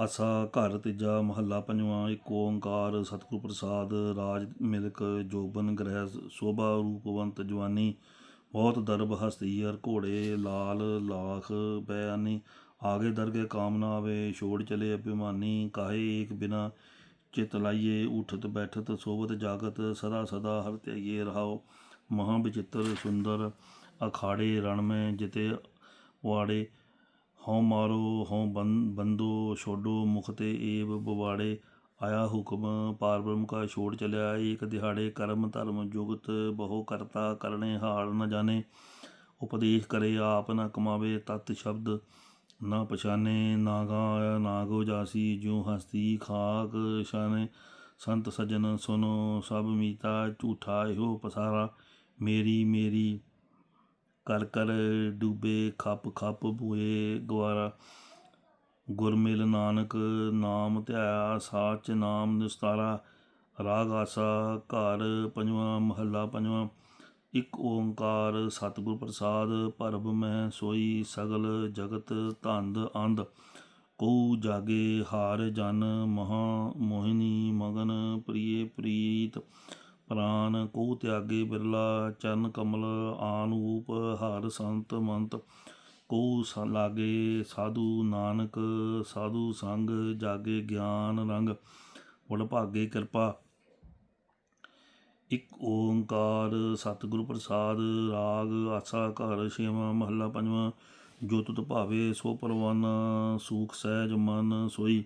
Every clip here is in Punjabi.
ਆਸਾ ਘਰ ਤੀਜਾ ਮਹੱਲਾ ਪੰਜਵਾਂ, ਇੱਕ ਓੰਕਾਰ ਸਤਿਗੁਰ ਪ੍ਰਸਾਦ, ਰਾਜ ਮਿਲਕ ਜੋਬਨ ਗ੍ਰਹਿ ਸੋਭਾ ਰੂਪਵੰਤ ਜਵਾਨੀ, ਬਹੁਤ ਦਰਬ ਹਸਤੀ ਘੋੜੇ, ਲਾਲ ਲਾਖ ਬਿਆਨੀ, ਆਗੇ ਦਰਗੇ ਕਾਮਨਾ ਆਵੇ, ਛੋੜ ਚਲੇ ਅਭਿਮਾਨੀ, ਕਾਹੇ ਏਕ ਬਿਨਾ ਚਿਤ ਲਾਈਏ, ਉਠਤ ਬੈਠਤ ਸੋਵਤ ਜਾਗਤ, ਸਦਾ ਸਦਾ ਹਰ ਧਿਆਈਏ ਰਹਾਓ, ਮਹਾ ਵਿਚਿਤ੍ਰ ਸੁੰਦਰ ਅਖਾੜੇ ਰਣ ਮੈਂ ਜਿਤੇ ਵਾੜੇ ਹਉ ਮਾਰੋ, ਹਉ ਬੰ- ਬੰਦੋ, ਛੋਡੋ, ਮੁਖ ਤੇ ਏਵ ਬਵਾੜੇ। ਆਇਆ ਹੁਕਮ, ਪਾਰ ਬ੍ਰਹਮ ਕਾ ਛੋੜ ਚਲਿਆ। ਏਕ ਦਿਹਾੜੇ ਕਰਮ ਧਰਮ ਜੁਗਤ, ਬਹੁ ਕਰਤਾ ਕਰਨੇ ਹਾਲ ਨ ਜਾਣੇ। ਉਪਦੇਸ਼ ਕਰੇ ਆਪ ਨ ਕਮਾਵੇ ਤਤ ਸ਼ਬਦ, ਨਾ ਪਛਾਨੇ। ਨਾਗਾ ਨਾਗੋ ਜਾਸੀ ਜਿਉ ਹਸਤੀ ਖਾਕ ਸ਼ਾਨੇ। ਸੰਤ ਸਜਣ ਸੁਨੋ, ਸਭ ਮੀਤਾ ਝੂਠਾ ਇਹੋ ਪਸਾਰਾ। ਮੇਰੀ ਮੇਰੀ ਕਰ ਕਰ ਡੂਬੇ, ਖੱਪ ਖੱਪ ਬੂਏ ਗਵਾਰਾ ਗੁਰਮਿਲ ਨਾਨਕ ਨਾਮ ਧਿਆਇਆ ਸਾਚ ਨਾਮ ਨਿਸਤਾਰਾ। ਰਾਗ ਆਸਾ ਘਰ ਪੰਜਵਾਂ, ਮਹੱਲਾ ਪੰਜਵਾਂ। ਇੱਕ ਓੰਕਾਰ ਸਤਿਗੁਰ ਪ੍ਰਸਾਦ ਭਰਬ ਮਹਿ ਸੋਈ ਸਗਲ ਜਗਤ ਧੰਦ ਅੰਧ। ਕੋ ਜਾਗੇ ਹਾਰ ਜਨ ਮਹਾ ਮੋਹਿਨੀ ਮਗਨ ਪ੍ਰੀਏ ਪ੍ਰੀਤ। ਪ੍ਰਾਨ ਕੋ ਤਿਆਗੇ ਬਿਰਲਾ, ਚਰਨ ਕਮਲ ਆਨੂਪ ਹਰ ਸੰਤ ਮੰਤ ਕੋ ਲਾਗੇ, ਸਾਧੂ ਨਾਨਕ, ਸਾਧੂ ਸੰਗ ਜਾਗੇ ਗਿਆਨ ਰੰਗ। ਵਡ ਭਾਗੇ ਕਿਰਪਾ। ਇੱਕ ਓੰਕਾਰ ਸਤਿਗੁਰ ਪ੍ਰਸਾਦ, ਰਾਗ ਆਸਾ ਘਰ ਛੇਵਾਂ, ਮਹੱਲਾ ਪੰਜਵਾਂ। ਜੋ ਤੁਤ ਭਾਵੇ ਸੋ ਪਰਵਾਨਾ, ਸੂਖ ਸਹਿਜ ਮਨ ਸੋਈ।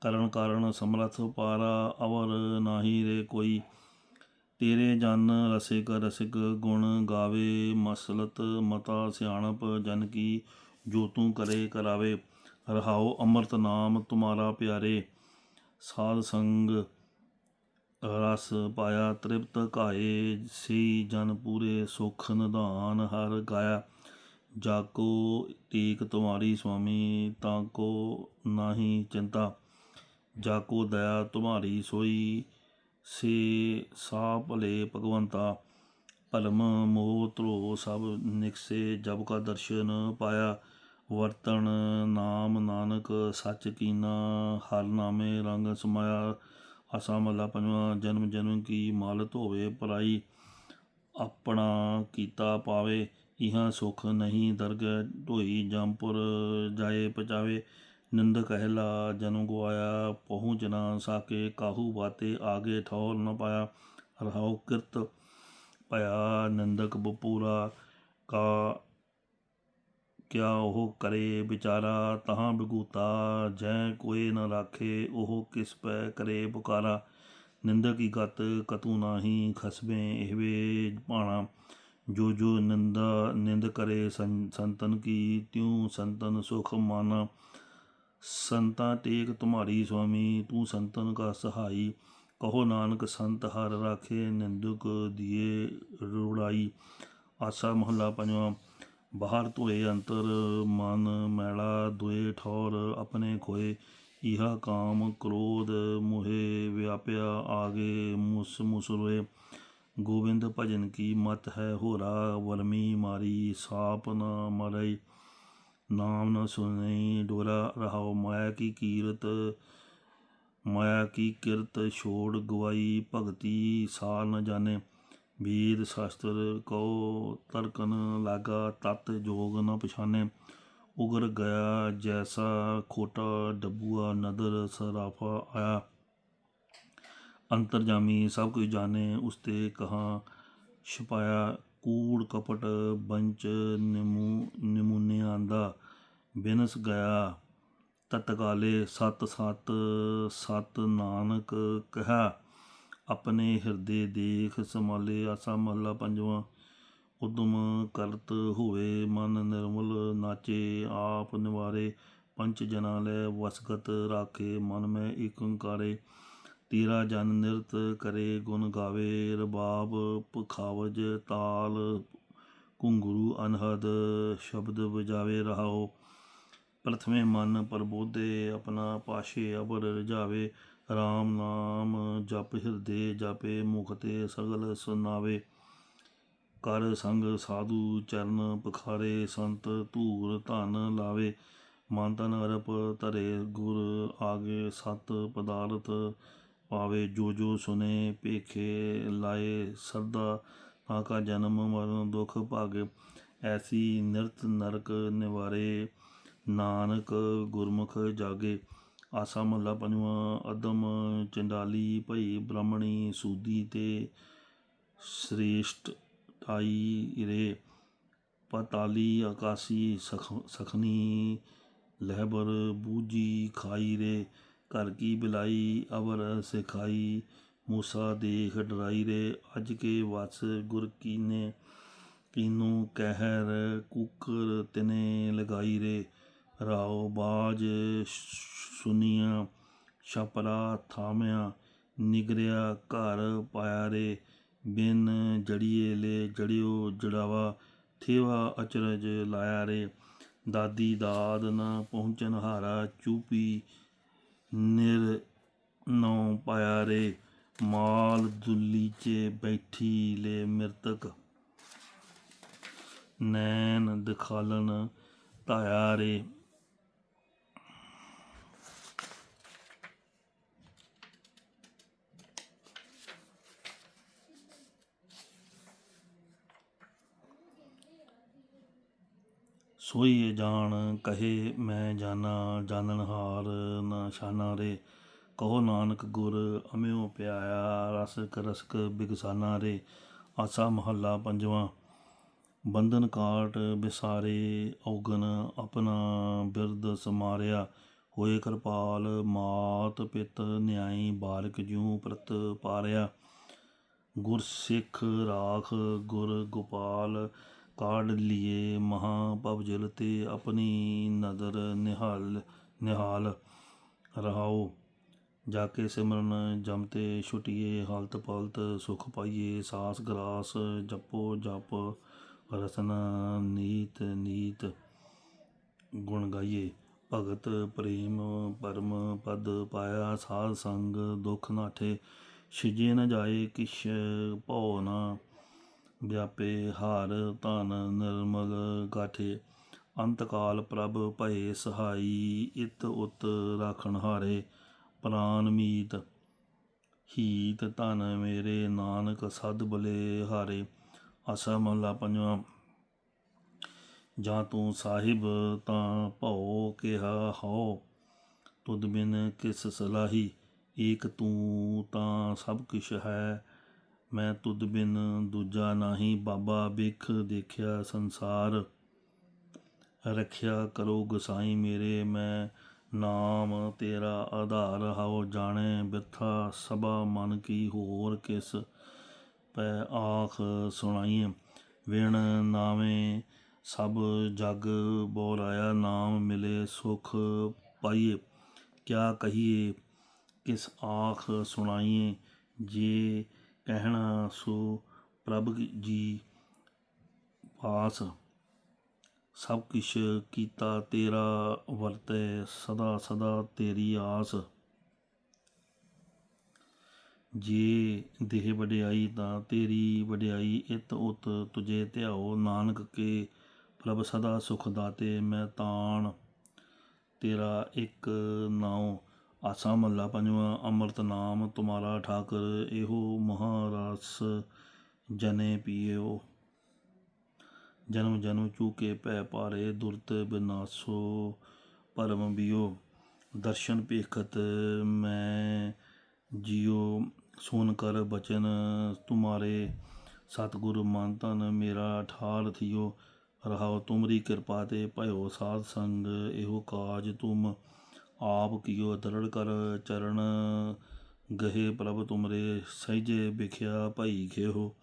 ਕਰਨ ਕਾਰਨ ਸਮਰਥ ਪਾਰਾ, ਅਵਰ ਨਾਹੀ ਰੇ ਕੋਈ। ਤੇਰੇ ਜਨ ਰਸਿਕ ਰਸਿਕ ਗੁਣ ਗਾਵੇ, ਮਸਲਤ ਮਤਾ ਸਿਆਣਪ ਜਨ ਕੀ ਜੋ ਤੂੰ ਕਰੇ ਕਰਾਵੇ। ਰਹਾਓ ਅੰਮ੍ਰਿਤ ਨਾਮ ਤੁਮਾਰਾ ਪਿਆਰੇ, ਸਾਧ ਸੰਗ ਰਸ ਪਾਇਆ ਤ੍ਰਿਪਤ ਕਾਏ ਸੀ ਜਨ ਪੂਰੇ ਸੁਖ ਨਿਧਾਨ ਹਰ ਗਾਇਆ। ਜਾਕੋ ਟੀਕ ਤੁਮਾਰੀ ਸੁਆਮੀ, ਤਾਂ ਕੋ ਨਾਹੀ ਚਿੰਤਾ। ਜਾਕੋ ਦਇਆ ਤੁਮਾਰੀ ਸੋਈ ਸੇ ਸਾ ਭਲੇ ਭਗਵੰਤਾ, ਭਲਮ ਮੋਹ ਧਰੋ ਸਭ ਨਿਕਸੇ ਜਬ ਕਾ ਦਰਸ਼ਨ ਪਾਇਆ। ਵਰਤਣ ਨਾਮ ਨਾਨਕ, ਸੱਚ ਕੀਨਾ, ਹਰ ਨਾਮੇ ਰੰਗ ਸਮਾਇਆ। ਆਸਾ ਮਲਾ ਪੰਜਵਾਂ, ਜਨਮ ਜਨਮ ਕੀ ਮਾਲਤ ਹੋਵੇ ਪਰਾਈ ਆਪਣਾ ਕੀਤਾ ਪਾਵੇ, ਇਹਾਂ ਸੁਖ ਨਹੀਂ ਦਰਗਹਿ ਢੋਈ ਜੰਪੁਰ ਜਾਏ ਪਚਾਵੇ। ਨਿੰਦ ਕਹਿਲਾ, ਜਨਮ ਗਵਾਇਆ ਪਹੁੰਚ ਨਾ ਸਾਕੇ, ਕਾਹੂ ਬਾਤੇ ਆਗੇ ਠੌਰ ਨ ਪਾਇਆ। ਰਹਾਉ ਕਿਰਤ ਭਇਆ, ਨਿੰਦਕ ਬਪੂਰਾ, ਕਾ ਕਿਆ ਉਹ ਕਰੇ ਵਿਚਾਰਾ? ਤਹਾਂ ਬਗੂਤਾ, ਜੈ ਕੋਏ ਨ ਰਾਖੇ, ਉਹ ਕਿਸ ਪੈ ਕਰੇ ਪੁਕਾਰਾ? ਨਿੰਦਕ ਕੀ ਗਤ, ਕਤੂ ਨਾਹੀ ਖਸਬੇ ਇਹਵੇ ਭਾਣਾ। ਜੋ ਜੋ ਨਿੰਦਾ, ਨਿੰਦ ਕਰੇ ਸੰ- ਸੰਤਨ ਕੀ, ਤਿਉ ਸੰਤਨ ਸੁਖ ਮਾਨਾ। ਸੰਤਾ ਟੇਕ ਤੁਮਾਰੀ ਸੁਆਮੀ, ਤੂੰ ਸੰਤਨ ਕਾ ਸਹਾਈ, ਕਹੋ ਨਾਨਕ ਸੰਤ ਹਰ ਰਾਖੇ, ਨਿੰਦਕ ਦੀਏ ਰੁੜਾਈ। ਆਸਾ ਮਹੱਲਾ ਪੰਜਵਾਂ, ਬਾਹਰ ਧੋਏ ਅੰਤਰ, ਮਨ ਮੈਲਾ ਦੁਏ ਠੌਰ, ਆਪਣੇ ਖੋਏ, ਇਹਾ ਕਾਮ ਕ੍ਰੋਧ ਮੁਹੇ, ਵਿਆਪਿਆ ਆਗੇ ਮੁਸ ਮੁਸਰੋਏ। ਗੋਬਿੰਦ ਭਜਨ ਕੀ ਮਤ ਹੈ ਹੋਰਾ, ਵਰਮੀ ਮਾਰੀ, ਸਾਪ ਨਾ ਮਰਈ। ਨਾਮ ਨ ਸੁਨਈ ਡੋਰਾ ਰਹਾਉ ਮਾਇਆ ਕੀ ਕੀਰਤ, ਮਾਇਆ ਕੀ ਕਿਰਤ ਛੋੜ ਗਵਾਈ ਭਗਤੀ, ਸਾਰ ਨ ਜਾਣੇ। ਵੇਦ ਸ਼ਾਸਤਰ ਕਉ ਤਰਕਨ ਲਾਗਾ, ਤਤ ਜੋਗ ਨ ਪਛਾਨੇ ਉਗਰ ਗਿਆ ਜੈਸਾ ਖੋਟਾ, ਡੱਬੂਆ ਨਦਰ ਸਰਾਫਾ ਆਇਆ। ਅੰਤਰਜਾਮੀ ਸਭ ਕੁਝ ਜਾਣੇ ਉਸ ਕਹਾ ਛਪਾਇਆ। ਕੂੜ ਕਪਟ ਬੰਚ ਨਿਮੂ ਨਿਮੂਨੇ ਆਂਦਾ ਬਿਨਸ ਗਿਆ, ਤਤਕਾਲੇ ਸਤ ਸਤ ਸਤ ਨਾਨਕ ਕਹਾ ਆਪਣੇ ਹਿਰਦੇ ਦੇਖ ਸਮਾਲੇ ਆਸਾ ਮਹੱਲਾ ਪੰਜਵਾਂ, ਉਦਮ ਕਰਤ ਹੋਵੇ ਮਨ ਨਿਰਮਲ, ਨਾਚੇ ਆਪ ਨਿਵਾਰੇ ਪੰਚ ਜਨਾ ਲੈ ਵਸਗਤ ਰਾਖੇ ਮਨ ਮੈਂ ਏਕ ਓੰਕਾਰੇ ਤੇਰਾ ਜਨ ਨਿਰਤ ਕਰੇ ਗੁਣ ਗਾਵੇ, ਰਬਾਬ ਪਖਾਵਜ ਤਾਲ। ਘੁੰਗਰੂ ਅਨਹਦ ਸ਼ਬਦ ਵਜਾਵੇ ਰਹਾਓ ਪ੍ਰਥਮੇ ਮਨ ਪਰਬੋਧੇ, ਆਪਣਾ ਪਾਸ਼ੇ ਅਬਰ ਰਜਾਵੇ। RAM ਨਾਮ ਜਪ ਹਿਰਦੇ, ਜਾਪੇ ਮੁਖ ਤੇ ਸਗਲ ਸੁਨਾਵੇ। ਕਰ ਸੰਗ ਸਾਧੂ ਚਰਨ ਪਖਾਰੇ, ਸੰਤ ਧੂਰ ਧਨ ਲਾਵੇ। ਮਨ ਤਨ ਅਰਪ ਧਰੇ, ਗੁਰ ਆਗੇ ਸਤ ਪਦਾਰਥ। ਪਾਵੇ ਜੋ ਜੋ ਸੁਨੇ, ਭੇਖੇ ਲਾਏ ਸਰਦਾ ਤਾਂ ਕਾ ਜਨਮ ਮਰਨ ਦੁਖ ਭਾਗੇ। ਐਸੀ ਨਿਰਤ ਨਰਕ ਨਿਵਾਰੇ ਨਾਨਕ ਗੁਰਮੁਖ ਜਾਗੇ। ਆਸਾ ਮਹੱਲਾ ਪੰਜਵਾਂ, ਅਦਮ ਚੰਡਾਲੀ, ਭਈ ਬ੍ਰਾਹਮਣੀ ਸੂਦੀ ਤੇ ਸ੍ਰੇਸ਼ਟ ਤਾਈ ਰੇ। ਪਤਾਲੀ ਆਕਾਸੀ ਸਖ, ਸਖਨੀ ਲਹਿਬਰ ਬੂਜੀ ਖਾਈ ਰੇ। ਕਰ ਕੀ ਬਿਲਾਈ, ਅਵਰ ਸਿਖਾਈ, ਮੂਸਾ ਦੇਖ ਡਰਾਈ ਰੇ, ਅਜ ਕੇ ਵਸ ਗੁਰ ਕੀਨੇ, ਕੀਨੂ ਕਹਿਰ ਕੁਕਰ ਤਿਨੇ ਲਗਾਈ ਰੇ। ਰਾਓ ਬਾਜ ਸੁਨੀਆਂ, ਛਪਰਾ ਥਾਮਿਆ, ਨਿਗਰਿਆ ਘਰ ਪਾਇਆ ਰੇ। ਬਿਨ ਜੜੀਏ ਲੈ ਜੜਿਓ ਜੜਾਵਾ, ਥੇਵਾ ਅਚਰਜ ਲਾਇਆ ਰੇ। ਦਾਦੀ ਦਾਦ ਨਾ ਪਹੁੰਚਨ ਹਾਰਾ ਚੂਪੀ ਨਿਰ ਨੌ ਪਾਇਆ ਰੇ ਮਾਲ ਦੁੱਲੀ ਚ ਬੈਠੀ ਲੈ ਮਿਰਤਕ। ਨੈਣ ਦਿਖਾਲਣ ਤਾਇਆ ਰੇ ਸੋਈਏ ਜਾਣ, ਕਹੇ ਮੈਂ ਜਾਣਾ ਜਾਣਨ ਹਾਰ ਨਾ ਸ਼ਾਨਾ ਰੇ। ਕਹੋ ਨਾਨਕ ਗੁਰ ਅਮਿਓ ਪਿਆਇਆ ਰਸਕ ਰਸਕ ਬਿਗਸਾਨਾ ਰੇ। ਆਸਾ ਮਹੱਲਾ ਪੰਜਵਾਂ, ਬੰਧਨ ਕਾਟ ਬਿਸਾਰੇ, ਔਗਨ ਆਪਣਾ ਬਿਰਦ ਸਮਾਰਿਆ। ਹੋਏ ਕਿਰਪਾਲ ਮਾਤ ਪਿਤ ਨਿਆਈ, ਬਾਲਕ ਜੂ ਪ੍ਰਤ ਪਾਰਿਆ। ਗੁਰ ਸਿੱਖ ਰਾਖ ਗੁਰ ਗੋਪਾਲ ਕਾਢ ਲਿਏ ਮਹਾ ਤੇ ਆਪਣੀ ਨਦਰ ਨਿਹਾਲ ਨਿਹਾਲ ਰਹਾਓ। ਜਾ ਕੇ ਸਿਮਰਨ ਜਮ ਤੇ ਛੁਟੀਏ, ਹਾਲਤ ਪਾਲਤ ਸੁਖ ਪਾਈਏ, ਸਾਸ ਗਰਾਸ ਜਪੋ ਜਪ, ਰਸਨਾ ਨੀਤ ਨੀਤ ਗੁਣ ਗਾਈਏ। ਭਗਤ ਪ੍ਰੇਮ ਪਰਮ ਪਦ ਪਾਇਆ ਸਾਧ ਸੰਗ ਦੁਖ ਨਾਠੇ, ਛਿਜੇ ਨਾ ਜਾਏ ਕਿਛ ਭਉ ਨਾ। ਵਿਆਪੇ ਹਾਰ ਧਨ ਨਿਰਮਲ ਗਾਠੇ, ਅੰਤਕਾਲ ਪ੍ਰਭ ਭਏ ਸਹਾਈ, ਇਤ ਉਤ ਰਾਖਣ ਹਾਰੇ, ਪ੍ਰਾਨ ਮੀਤ, ਹੀਤ ਧਨ ਮੇਰੇ ਨਾਨਕ ਸਦ ਬਲੇ ਹਾਰੇ। ਆਸਾ ਮਹਲਾ ਪੰਜਵਾਂ, ਜਾਂ ਤੂੰ ਸਾਹਿਬ ਤਾਂ ਭਉ ਕਿਹਾ ਹਉ, ਤੁਧ ਬਿਨ ਕਿਸ ਸਲਾਹੀ, ਏਕ ਤੂੰ ਤਾਂ ਸਭ ਕੁਛ ਹੈ। ਮੈਂ ਤੁਧ ਬਿਨ ਦੂਜਾ ਨਾਹੀ ਬਾਬਾ ਬਿਖ ਦੇਖਿਆ ਸੰਸਾਰ। ਰੱਖਿਆ ਕਰੋ ਗਸਾਈ ਮੇਰੇ, ਮੈਂ ਨਾਮ ਤੇਰਾ ਆਧਾਰ। ਹਉ ਜਾਣੇ ਬਿਰਥਾ ਸਭਾ ਮਨ ਕੀ ਹੋਰ ਕਿਸ ਪੈ ਆਖ ਸੁਣਾਈਏ ਵਿਣ ਨਾਵੇਂ ਸਭ ਜਗ ਬੋਰਾਇਆ ਨਾਮ ਮਿਲੇ ਸੁਖ ਪਾਈਏ ਕਿਆ ਕਹੀਏ, ਕਿਸ ਆਖ ਸੁਣਾਈਏ ਜੇ ਕਹਿਣਾ ਸੋ ਪ੍ਰਭ ਜੀ ਪਾਸ ਸਭ ਕਿਛ ਕੀਤਾ, ਤੇਰਾ ਵਰਤੈ ਸਦਾ ਸਦਾ ਤੇਰੀ ਆਸ। ਜੇ ਦੇਹ ਵਡਿਆਈ, ਤਾਂ ਤੇਰੀ ਵਡਿਆਈ ਇਤ ਉਤ ਤੁਝੇ ਧਿਆਓ। ਨਾਨਕ ਕੇ ਪ੍ਰਭ ਸਦਾ ਸੁਖ ਦਾਤੇ, ਮੈਂ ਤਾਣ ਤੇਰਾ ਇੱਕ ਨਾਉ। ਆਸਾ ਮਹੱਲਾ ਪੰਜਵਾਂ, ਅੰਮ੍ਰਿਤ ਨਾਮ ਤੁਮਾਰਾ ਠਾਕਰ, ਇਹੋ ਮਹਾਰਾਸ ਜਨੇ ਪੀਓ ਜਨਮ ਜਨਮ ਚੂਕੇ ਪੈ ਪਾਰੇ ਦੁਰਤ ਬਿਨਾਸੋ ਪਰਮ ਬਿਓ। ਦਰਸ਼ਨ ਪੇਖਤ ਮੈਂ ਜਿਉ ਸੁਨ ਕਰ ਬਚਨ ਤੁਮਾਰੇ। ਸਤਿਗੁਰ ਮਨ ਤਨ ਮੇਰਾ ਠਾਰ ਥਿਓ ਰਹਾਉ ਤੁਮਰੀ ਕਿਰਪਾ ਤੇ ਭਇਓ ਸਾਧ ਸੰਗ, ਇਹੋ ਕਾਜ ਤੁਮ ਆਪ ਕੀਓ ਦਰੜ ਕਰ ਚਰਨ, ਗਹੇ ਪ੍ਰਭ ਤੁਮਰੇ ਸਹਿਜੇ ਵਿਖਿਆ ਭਈ ਖੇਹੋ।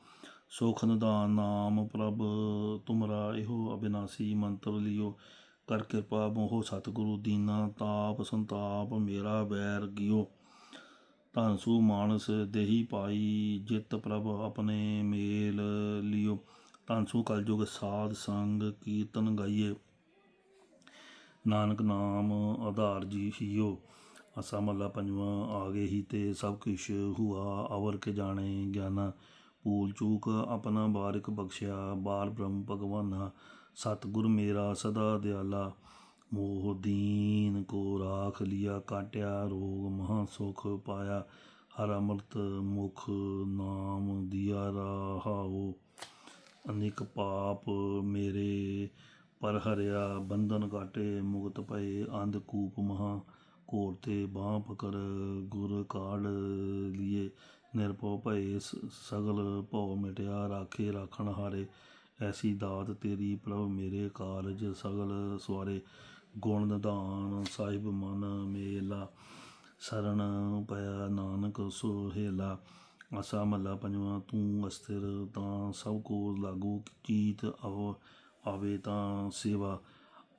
ਸੁਖ ਨਿਦਾਨ ਨਾਮ ਪ੍ਰਭ ਤੁਮਰਾ ਇਹੋ ਅਬਿਨਾਸੀ ਮੰਤਰ ਲਿਓ। ਕਰ ਕਿਰਪਾ ਮੋਹ ਸਤਿਗੁਰੂ ਦੀਨਾ, ਤਾਪ ਸੰਤਾਪ ਮੇਰਾ ਬੈਰ ਗਿਓ ਧਨ ਸੂ ਮਾਨਸ ਦੇਹੀ ਪਾਈ, ਜਿਤ ਪ੍ਰਭ ਆਪਣੇ ਮੇਲ ਲਿਓ। ਧਨ ਸੂ ਕਲਯੁਗ ਸਾਧ ਸੰਗ ਕੀਰਤਨ ਗਾਈਏ। ਨਾਨਕ ਨਾਮ ਆਧਾਰ ਜੀ ਹੀਓ। ਅਸਾ ਮਹਲਾ ਪੰਜਵਾਂ ਗਏ ਹੀ ਤੇ ਸਭ ਕੁਛ ਹੁਆ, ਅਵਰ ਕੇ ਜਾਣੇ ਗਿਆਨਾ। ਭੂਲ ਚੂਕ ਆਪਣਾ ਬਾਰਿਕ ਬਖਸ਼ਿਆ, ਬਾਲ ਬ੍ਰਹਮ ਭਗਵਾਨਾ। ਸਤਿਗੁਰ ਮੇਰਾ ਸਦਾ ਦਿਆਲਾ। ਮੋਹ ਦੀਨ ਕੋ ਰਾਖ ਲਿਆ, ਕਾਟਿਆ, ਰੋਗ ਮਹਾ ਸੁਖ ਪਾਇਆ। ਹਰ ਅਮਰਤ ਮੁਖ ਨਾਮ ਦਿਆ ਰਹਾਉ ਅਨੇਕ ਪਾਪ ਮੇਰੇ ਪਰ ਹਰਿਆ ਬੰਧਨ ਕਾਟੇ ਮੁਕਤ ਭਏ, ਅੰਧ ਕੂਪ ਮਹਾ ਕੋਰ ਤੇ ਬਾਹ ਪਕੜ ਗੁਰ ਕਾੜ ਲਿਏ। ਨਿਰਭਉ ਭਏ ਸਗਲ ਭਉ ਮਿਟਿਆ ਰਾਖੇ ਰਾਖਣ ਹਾਰੇ। ਐਸੀ ਦਾਤ ਤੇਰੀ ਪ੍ਰਭ ਮੇਰੇ ਕਾਰਜ ਸਗਲ ਸਵਾਰੇ। ਗੁਣ ਨਿਧਾਨ ਸਾਹਿਬ ਮਨ ਮੇਲਾ ਸਰਣ ਪਿਆ ਨਾਨਕ ਸੁਹੇਲਾ। ਆਸਾ ਮਹੱਲਾ ਪੰਜਵਾਂ, ਤੂੰ ਅਸਥਿਰ ਤਾਂ ਸਭ ਕੋ ਲਾਗੂ ਕੀਤ ਅਵ ਆਵੇ ਤਾਂ ਸੇਵਾ,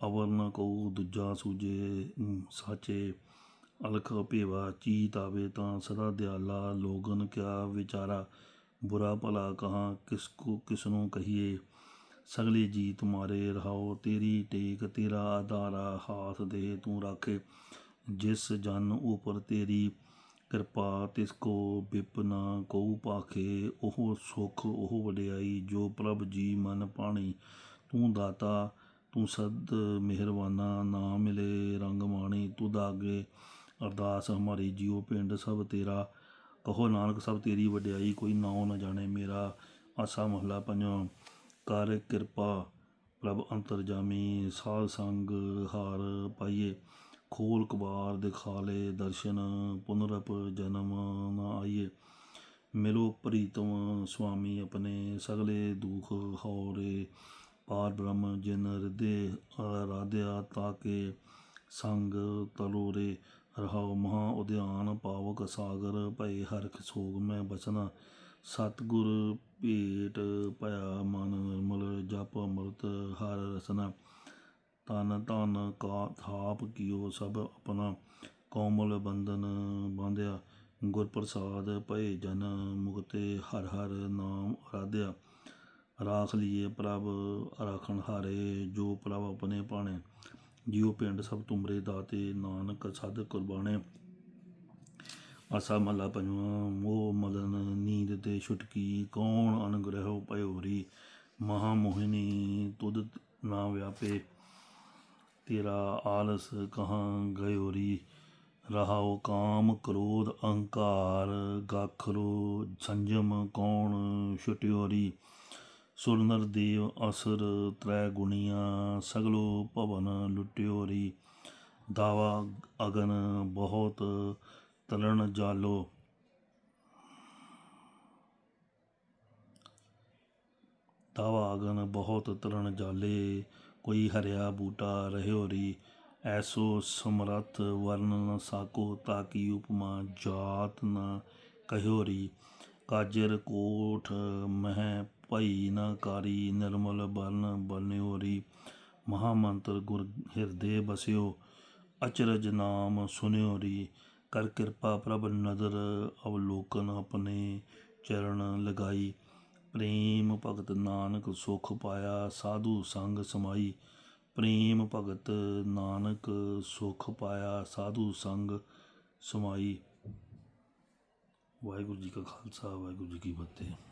ਅਵਰ ਨ ਕੋ ਦੂਜਾ ਸੂਜੇ ਸਾਚੇ। ਅਲਖ ਭੇਵਾ, ਚੀਤ ਆਵੇ ਤਾਂ ਸਦਾ ਦਿਆਲਾ। ਲੋਗਨ ਕਿਆ ਵਿਚਾਰਾ, ਬੁਰਾ ਭਲਾ ਕਹਾ ਕਿਸ ਕੋ, ਕਿਸ ਨੂੰ ਕਹੀਏ। ਸਗਲੇ ਜੀ ਤੁਮਾਰੇ ਰਹਾਓ ਤੇਰੀ ਟੇਕ ਤੇਰਾ ਆਧਾਰਾ। ਹਾਥ ਦੇ ਤੂੰ ਰਾਖੇ, ਜਿਸ ਜਨ ਉਪਰ ਤੇਰੀ ਕਿਰਪਾ, ਤਿਸ ਕੋ ਬਿਪਨਾ ਕਉ ਪਾਖੇ। ਉਹ ਸੁਖ, ਉਹ ਵਡਿਆਈ, ਜੋ ਪ੍ਰਭ ਜੀ ਮਨ ਪਾਣੀ। ਤੂੰ ਦਾਤਾ, ਤੂੰ ਸਦ, ਮਿਹਰਬਾਨਾ, ਨਾ ਮਿਲੇ ਰੰਗ ਮਾਣੀ ਤੂੰ ਦਾਗੇ ਅਰਦਾਸ ਹਮਾਰੀ, ਜੀਉ ਪਿੰਡ ਸਭ ਤੇਰਾ। ਕਹੋ ਨਾਨਕ, ਸਭ ਤੇਰੀ ਵਡਿਆਈ, ਕੋਈ ਨਾਉ ਨਾ ਜਾਣੇ ਮੇਰਾ। ਆਸਾ ਮਹਲਾ ਪੰਜਵਾਂ, ਕਰ ਕਿਰਪਾ, ਪ੍ਰਭ ਅੰਤਰਜਾਮੀ ਸਾਧ ਸੰਗ ਹਾਰ ਪਾਈਏ। ਖੋਲ ਕਬਾਰ ਦਿਖਾਲੇ ਦਰਸ਼ਨ ਪੁਨਰਪ ਜਨਮ ਨਾ ਆਈਏ। ਮਿਲੋ ਪ੍ਰੀਤਮ, ਸੁਆਮੀ ਆਪਣੇ, ਸਗਲੇ ਦੁਖ ਹੌਰੇ ਪਾਰ ਬ੍ਰਹਮ ਜਿਨ ਹਿਰਦੇ ਆਰਾਧਿਆ ਤਾਕੇ ਸੰਗ ਤਲੋਰੇ ਰਹਾਉ ਮਹਾ ਉਦਿਆਨ ਪਾਵਕ ਸਾਗਰ, ਭਏ ਹਰਖ ਸੋਗ ਮੈਂ ਬਸਨਾ ਸਤਿਗੁਰ ਭੇਟ ਭਇਆ ਮਨ ਨਿਰਮਲ, ਜਪ ਅਮਰਤ ਹਰ ਰਸਨਾ। ਤਨ ਤਨ ਕਾ ਥਾਪ ਕੀਓ ਸਭ ਆਪਣਾ। ਕੋਮਲ ਬੰਧਨ ਬਾਂਧਿਆ, ਗੁਰ ਪ੍ਰਸਾਦ ਭਏ ਜਨ ਮੁਕਤੇ ਹਰ ਹਰ ਨਾਮ ਆਰਾਧਿਆ ਰਾਖ ਲਿਏ ਪ੍ਰਭ, ਰਾਖਣ ਹਾਰੇ, ਜੋ ਪ੍ਰਭ ਆਪਣੇ ਪਾਣੇ ਜਿਉ ਪਿੰਡ ਸਭ ਤੁਮਰੇ ਦਾਤੇ, ਨਾਨਕ ਸਦ ਕੁਰਬਾਨੇ ਆਸਾ ਮਲਾ ਪੰਜਵਾਂ, ਮੋਹ ਮਦਨ ਨੀਂਦ ਤੇ ਛੁਟਕੀ, ਕੌਣ ਅਨਗ੍ਰਹਿ ਭਇਓਰੀ ਮਹਾ ਮੋਹਿਨੀ ਤੁਧ ਨਾ ਵਿਆਪੇ। ਤੇਰਾ ਆਲਸ ਕਹਾਂ ਗਇਓਰੀ ਰਹਾਉ ਕਾਮ ਕ੍ਰੋਧ ਅਹੰਕਾਰ ਗਾਖਰੋ ਸੰਜਮ ਕੌਣ ਛੁਟਿਓਰੀ? ਸੁਰਨਰ ਦੇਵ ਅਸਰ, ਤ੍ਰੈ ਗੁਣੀਆਂ, ਸਗਲੋ ਭਵਨ ਲੁਟਿਓਰੀ ਦਾਵਾ, ਅਗਨ ਬਹੁਤ ਤਲਣ ਜਾਲੋ। ਦਾਵਾ, ਅਗਨ ਬਹੁਤ ਤਲਣ ਜਾਲੇ। ਕੋਈ ਹਰਿਆ ਬੂਟਾ ਰਹਿਓਰੀ ਐਸੋ ਸਮਰੱਥ ਵਰਨ ਨ ਸਾਕੋ ਤਾਕੀ ਉਪਮਾ ਜਾਤ ਨ ਕਹਿਓਰੀ ਕਾਜਰ ਕੋਠ, ਮਹਿ ਭਈ ਨ ਕਾਰੀ ਨਿਰਮਲ ਬਰਨ ਬਨਿਓਰੀ ਮਹਾ ਮੰਤਰ ਗੁਰ ਹਿਰਦੇ ਬਸਿਓ, ਅਚਰਜ ਨਾਮ ਸੁਨਿਓਰੀ ਕਰ ਕਿਰਪਾ ਪ੍ਰਭ ਨਦਰ ਅਵਲੋਕਨ ਆਪਣੇ ਚਰਨ ਲਗਾਈ। ਪ੍ਰੇਮ ਭਗਤ ਨਾਨਕ ਸੁਖ ਪਾਇਆ, ਸਾਧੂ ਸੰਗ ਸਮਾਈ। ਪ੍ਰੇਮ ਭਗਤ ਨਾਨਕ ਸੁਖ ਪਾਇਆ, ਸਾਧੂ ਸੰਗ ਸਮਾਈ। ਵਾਹਿਗੁਰੂ ਜੀ ਕਾ ਖਾਲਸਾ, ਵਾਹਿਗੁਰੂ ਜੀ ਕੀ ਫਤਿਹ।